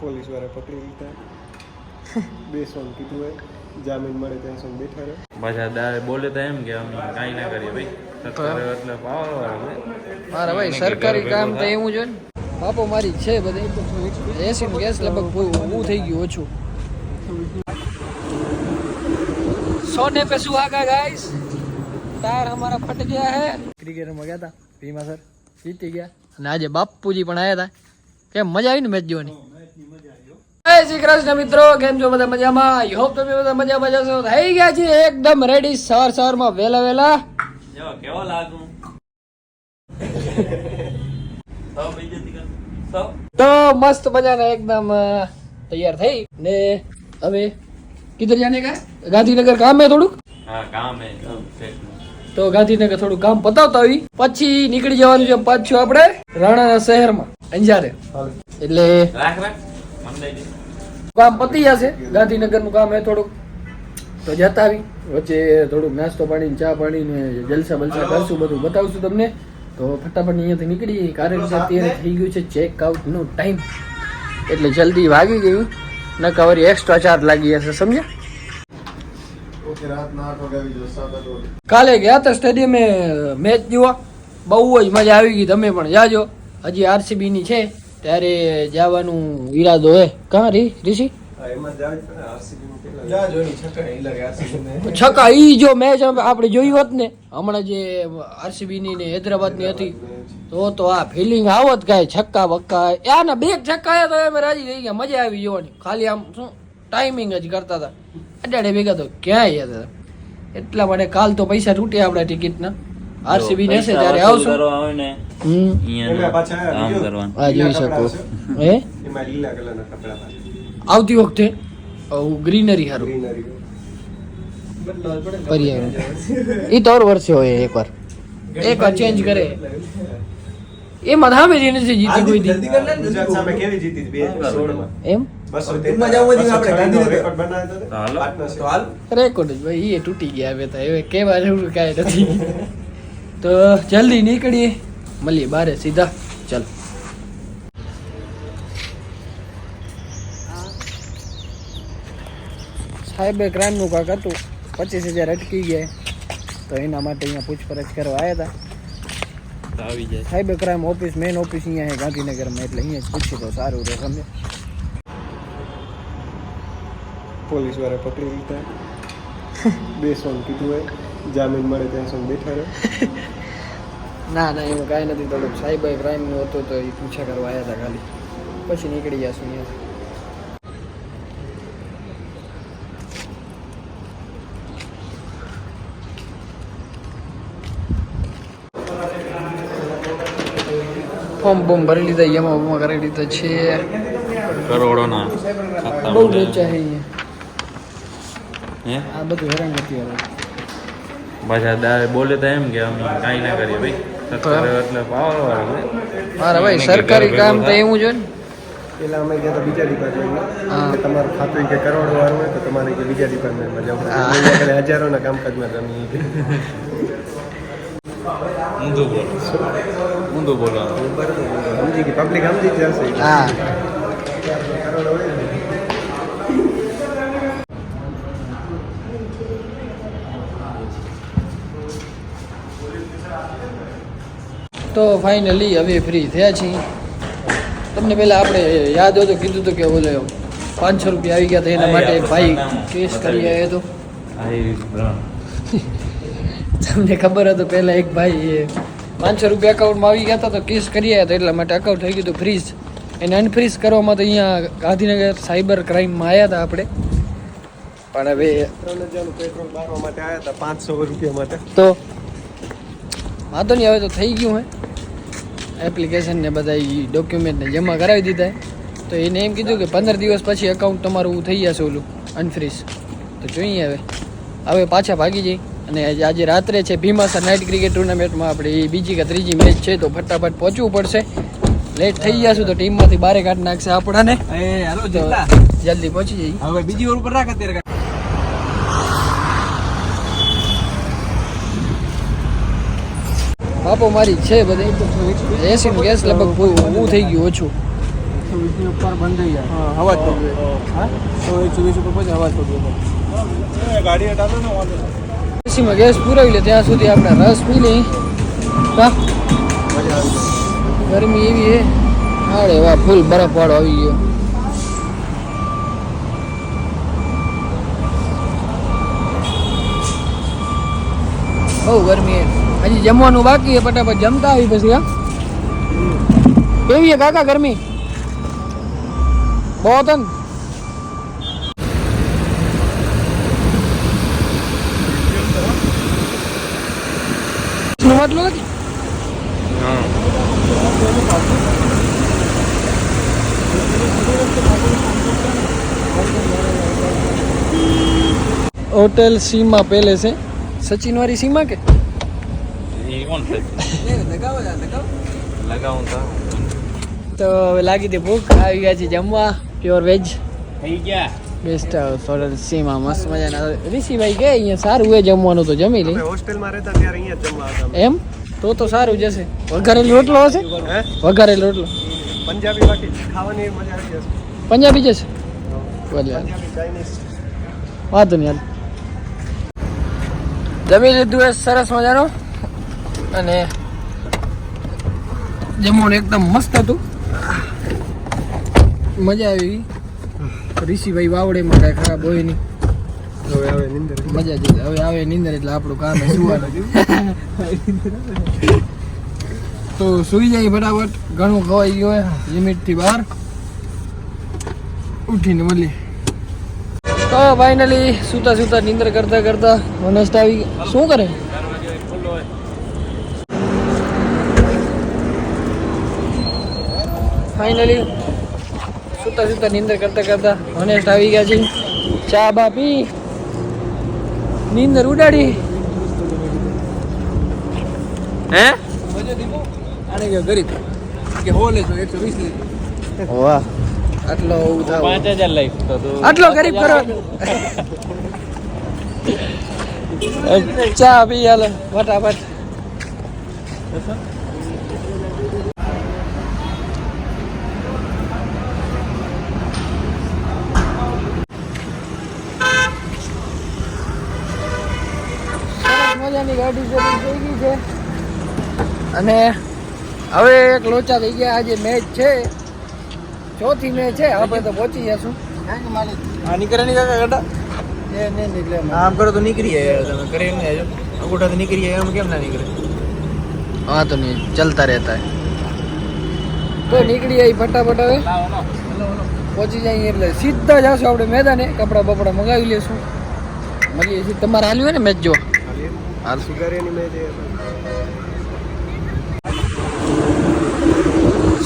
Police વાળા પકડી લીધા બેસવાનું કીધું હોય જામીન મળે ત્યાં સુધી બેઠા રહે પાછા દા- બોલે તો એમ કે અમે કાંઈ ના કરીએ ભાઈ સરકારે એટલે પાવર વાળા મારા ભાઈ સરકારી કામ તો એવું છે ને બાપો મારી છે બધી એસી નું ગેસ લગભગ પૂરું ઊભું થઈ ગયું ઓછું સોને पे सुहागा गाइस टायर हमारा फट गया है क्रिकेट में ગયા હતા ભીમા સર જીતી ગયા અને આજે બાપુજી પણ આવ્યા હતા કેમ મજા આવી ને મેચ જોવાની જય શ્રી કૃષ્ણ મિત્રો કેમ છો બધા મજામાં? આઈ હોપ તમે બધા મજામાં જશો થઈ ગયા છે એકદમ રેડી સવાર સવારમાં માં વેલા જો કેવો લાગુ? તો મસ્ત મજાના એકદમ તૈયાર થઈ. ને હવે કિધર જાને કા? ગાંધીનગર કામ હે થોડુંક? હા કામ હે તો ગાંધીનગર થોડું કામ પતાવતા આવી પછી નીકળી જવાનું છે પાછું આપણે રાણાના શહેરમાં અંજારે. એટલે રાખ રાખ. કામ પતી જશે ગાંધીનગરનું કામ હે થોડુંક. તો જતા આવી. વચ્ચે થોડુંક નાસ્તો પાણી ચા પાણી ને જલસા બલસા કરશું બધું બતાવશું તમને. તો ફટાફટ અહીંયાથી નીકળી કારણ કે અત્યારે થઈ ગયું છે ચેક આઉટનો ટાઈમ એટલે જલ્દી વાગી ગયું ન કવર એક્સ્ટ્રા ચાર્જ લાગી જશે સમજ્યા? કાલે ગયા હતા સ્ટેડિયમે મેચ જોવા. બહુ જ મજા આવી ગઈ. તમે પણ જાજો. હજી આરસીબી ની છે. ત્યારે જવાનું ઈરાદો હે. કાં રી ઋષિ? નું ને. છક્કા ઈ જો મેચ આપણે જોઈ હોત ને હમણાં જે આરસીબી ની ને હૈદરાબાદની હતી તો તો આ ફિલિંગ આવત કાંઈ છક્કા બક્કા યાના બે છક્કા આયા તો અમે રાજી થઈ ગયા મજા આવી જોવાની. ખાલી આમ શું ટાઈમિંગ જ કરતા હતા. અડાડે ભેગા તો ક્યાંય હતા. એટલા માટે કાલ તો પૈસા તૂટ્યા આપણા ટિકિટના આરસીબી ને હશે ત્યારે આવશો આવશું. કરવા આવે ને અહીંયા પાછા કામ કરવાનું. આ જોઈ શકો. હે? એમાં લીલા કલરના કપડા આવતી વખતે ગ્રીનરી હારું. ગ્રીનરી. પર્યાવરણ. એ તોર વર્ષે હોય એકવાર. એકવાર ચેન્જ કરે. એ સામે જ નથી જીતી કોઈ દી. ગુજરાત સામે કેવી જીતી હતી 2016 માં એમ? બસો જવું આપણે બનાવ્યો. તો હાલ. રેકોર્ડ જ ભાઈ એ તૂટી ગયા હવે તો. હવે કેવા જેવું કાંઈ નથી. તો જલ્દી નીકળીએ. મળીએ બારે સીધા. ચાલો. સાહેબે ક્રાઇમનું કાંક હતું. પચીસ હજાર અટકી ગયા. તો એના માટે અહીંયા પૂછપરછ કરવા આવ્યા હતા તો આવી જાય. Cyber crime office main office અહીંયા છે ગાંધીનગરમાં. એટલે અહીંયા જ પૂછી તો સારું રહે સમજે. પોલીસવાળા પકડી લીધા. બેસવાનું કીધું હોય. જામીન મળે ત્યાં સુધી બેઠા રહે. ના ના એવું કાંઈ નથી થોડુંક સાયબર ક્રાઇમનું હતું તો એ પૂછા કરવા આવ્યા હતા ખાલી. પછી નીકળી જશું અહીંયા. ફોર્મ બોમ ભરી લીધા એમાં ઉમા કરી લીધા છે. કરોડોના બહુ. લોચા અહીંયા. હે? આ બધું હેરાન નથી હવે પાછા દા- બોલે તો એમ કે અમે કાંઈ ના કરીએ ભાઈ. સરકારે એટલે પાવર વાળા મારા ભાઈ સરકારી કામ તો એવું છે ને. પેલા અમે ગયા હતા બીજા હા. ડિપાર્ટમેન્ટમાં તમારું ખાતું કે કરોડ વાળું હોય તો તમારે કે બીજા ડિપાર્ટમેન્ટમાં જવું પડે. હજારોના કામકાજમાં તમે ઊંધું બોલો. ઊંધું સમજી કે પબ્લિક સમજી જશે. હા. તો ફાઇનલી હવે ફ્રી થયા છીએ. તમને પહેલાં આપણે યાદ હોય તો કીધું હતું કે ઓલે પાંચસો રૂપિયા આવી ગયા હતા એના માટે ભાઈ કેસ કરી આવ્યો હતો. તમને ખબર હતું પહેલાં એક ભાઈ એ પાંચસો રૂપિયા અકાઉન્ટમાં આવી ગયા હતા તો કેસ કરી આવ્યા હતા એટલા માટે અકાઉન્ટ થઈ ગયું હતું ફ્રીઝ એને અનફ્રીઝ કરવામાં તો અહીંયા ગાંધીનગર સાયબર ક્રાઇમમાં આવ્યા હતા આપણે. પણ હવે ત્રણ હજારનું પેટ્રોલ બારવા માટે આવ્યા હતા પાંચસો રૂપિયા માટે. તો વાંધો નહીં હવે તો થઈ ગયું હે. એપ્લિકેશન ને બધા ડોક્યુમેન્ટને જમા કરાવી દીધા તો એને એમ કીધું કે પંદર દિવસ પછી અકાઉન્ટ તમારું થઈ જશે ઓલું અનફ્રીઝ તો જોઈએ હવે. હવે પાછા ભાગી જઈ અને આજે- રાત્રે છે ભીમાસર નાઇટ ક્રિકેટ ટુર્નામેન્ટમાં આપણે એ બીજી કે ત્રીજી મેચ છે તો ફટાફટ પહોંચવું પડશે. લેટ થઈ જશું તો ટીમમાંથી બારે કાઢી નાખશે આપણાને. એ જલ્દી પહોંચી જઈએ. હવે બીજી ઓર ઉપર રાખ અત્યારે. બાપો મારી છે બધી. એસી ગેસ લગભગ ઊભું થઈ ગયું ઓછું. એકસો વીસની ઉપર બંધ થઈ જાય. હા હવા જ પડ્યું હા? તો એકસો વીસ ઉપર પછી હવા જ પડ્યું ગાડી હટાવો ને એસીમાં ગેસ પુરાવી લે ત્યાં સુધી આપણે રસ પી લઈ ગરમી એવી હે. અરે વાહ ફૂલ બરફ વાળો આવી ગયો. બહુ ગરમી હે. હજી જમવાનું બાકી હે ફટાફટ જમતા આવી પછી હા. કેવી હે કાકા ગરમી? બહુ તન મતલબ નથી હોટેલ સીમા પેલે છે. સચિન વાળી સીમા કે? એ કોણ લગાવું તો. તો હવે લાગી હતી ભૂખ આવી ગયા છે જમવા પ્યોર વેજ થઈ ગયા. બેસ્ટ હોટલ સીમા મસ્ત મજાના. ઋષિભાઈ કે અહીંયા સારું એ જમવાનું તો જમી લઈ હોસ્ટેલમાં રહેતા ત્યારે અહીંયા જમવા એમ? તો તો સારું જશે વઘારેલો રોટલો હશે? વઘારેલ વઘારેલો રોટલો. પંજાબી બાકી ખાવાની મજા આવી જશે. પંજાબી જશે ભલે વાંધો નહીં હાલ. જમી લીધું એ સરસ મજાનો? અને જમવાનું એકદમ મસ્ત હતું. મજા આવી. ઋષિભાઈ વાવડેમાં કાંઈ ખરાબ હોય નહીં. હવે હવે નિંદર મજા જ હવે આવે નીંદર એટલે આપણું કામ સુવાનું. તો સુઈ જાય ફટાફટ. ઘણું ખવાઈ ગયું હોય. લિમિટથી બહાર. ઉઠીને મળીએ. તો ફાઇનલી સૂતા સૂતા નિંદર કરતા કરતા ઓનેસ્ટ આવી શું કરે? ફાઇનલી સૂતા સૂતા નીંદર કરતા કરતા હોનેસ્ટ આવી ગયા છે. ચા બા પી. નીંદર ઉડાડી. હે? આને કે ગરીબ. કે હો લેજો એકસો વીસ લીધી વાહ. આટલો પાંચ હજાર લઈ તો આટલો ગરીબ કરો ચા પી હાલો ફટાફટ સરસ મજાની ગાડી થઈ ગઈ છે. અને હવે એક લોચા થઈ ગયા. આજે મેચ છે. ચોથી મેચ છે. આપણે તો પહોંચી જશું હા નીકળે નહીં કાકા ગાડા એ નહીં નીકળે આમ કરો તો નીકળી જાય. તમે કરે નહીં આજો અંગૂઠા તો નીકળી જાય. એમ કેમ ના નીકળે? હા નહીં. ચલતા રહેતા તો નીકળી જાય ફટાફટ હવે. પહોંચી જાય એટલે સીધા જશું આપણે મેદાને. કપડાં બપડા મગાવી લેશું. મળીએ છીએ. તમારે હાલ્યું હોય ને મેચ જોવા? હાલ સુગારીની મેચ એ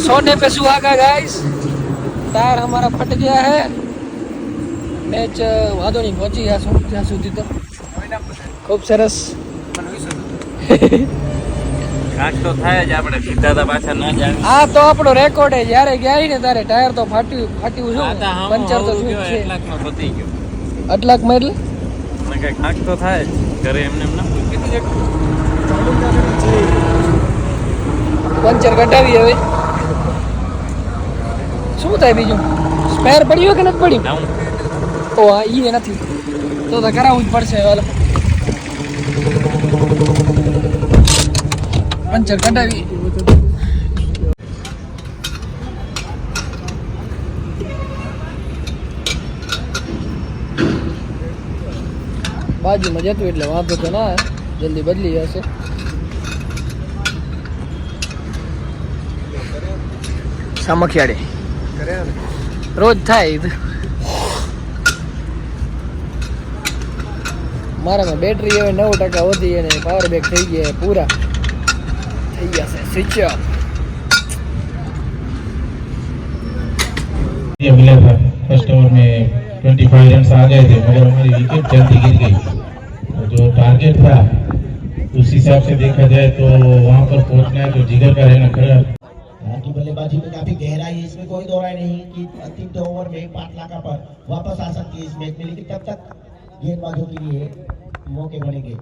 सोने पे सुहागा गाइस टायर हमारा फट गया है મેચ વાંધો નહીં પહોંચી ગયા છું ત્યાં સુધી તો ખૂબ સરસ કાંક તો થાય જ આપણે સીધા તો પાછા ના જાણ આ તો આપણો રેકોર્ડ છે જ્યારે ગયા ને ત્યારે ટાયર તો ફાટ્યું ફાટ્યું શું પંચર તો થયું જ છે એક લાખમાં પતી ગયો અટલાકમાં એટલે મને કઈ કાંક તો થાય જ ઘરે એમને એમ ના પંચર કઢાવી હવે. શું થાય બીજું? સ્પેર પડ્યું કે નથી પડ્યું? ઓ હા ઈ નથી. તો તો કરાવવું જ પડશે હવે પંચર કઢાવી. બાજુમાં જતું એટલે વાંધો તો ના. જલ્દી બદલી જશે સામખિયાળે કર્યા ને રોજ થાય ઈ તો. મારામાં બેટરી હવે નવ ટકા વધી અને પાવર બેક થઈ ગયા પૂરા થઈ ગયા છે સ્વિચ ઓફ ये मिला था फर्स्ट ओवर में 25 रन आ गए थे मगर हमारी विकेट जल्दी गिर गई और जो टारगेट था उस हिसाब से देखा जाए तो वहां पर पहुंचना है तो जिगर का रहना खड़ा की बल्लेबाजी में काफी गहराई है इसमें कोई दो राय नहीं कि अंतिम दो ओवर में एक पांच लाख पर वापस आ सकती है इस मैच में लेकिन तब तक गेंदबाजों के लिए मौके बनेंगे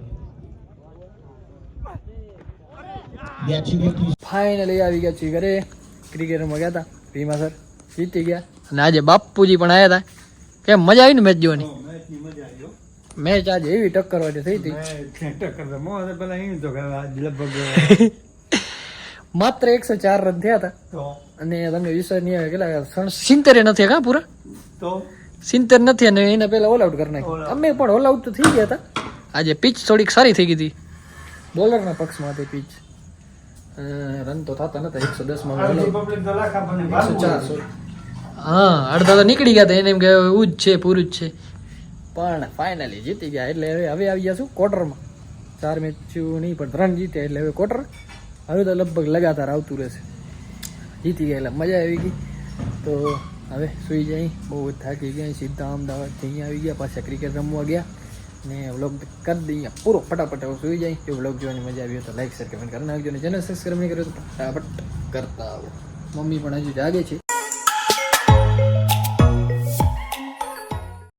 ये अच्छी विकेट थी ફાઇનલી આવી ગયા છીએ ઘરે ક્રિકેટ રમવા ગયા હતા ભીમા સર જીતી ગયા અને આજે બાપુજી પણ આવ્યા હતા કેમ મજા આવી ને મેચ જોવાની મેચ આજે એવી ટક્કર વાળી થઈ હતી. માત્ર એકસો ચાર રન થયા હતા. અને તમને વિશ્વાસ નહીં આવે કેટલા સિત્તેર નથી કા પૂરા? તો? સિત્તેર નથી અને એના પહેલા ઓલ આઉટ કરી નાખ્યું અમે પણ ઓલ આઉટ તો થઈ ગયા હતા. આજે પીચ થોડીક સારી થઈ ગઈ હતી. બોલરના પક્ષમાં હતી પીચ રન તો થતા નતા એકસો દસમાં એકસો ચાર હા અડધા તો નીકળી ગયા હતા એને એમ કે એવું જ છે પૂરું જ છે. પણ ફાઇનલી જીતી ગયા એટલે હવે હવે આવી ગયા છું ક્વાર્ટરમાં ચાર મેચ નહીં, પણ ત્રણ જીત્યા એટલે હવે ક્વાર્ટર હવે તો લગભગ લગાતાર આવતું રહેશે. જીતી ગયા એટલે મજા આવી ગઈ. તો હવે સુઈ જાય. બહુ થાકી ગયા. સીધા અમદાવાદથી અહીંયા આવી ગયા. પાછા ક્રિકેટ રમવા ગયા. ને વ્લોગ કરી દઈએ. પૂરો ફટાફટ હવે સુઈ જાય. એ વ્લોગ જોવાની મજા આવી તો લાઈક શેર કમેન્ટ કરી નાખજો. અને જેને સબસ્ક્રાઈબ નહીં કર્યો તો ફટાફટ કરતા આવો. મમ્મી પણ હજુ જાગે છે.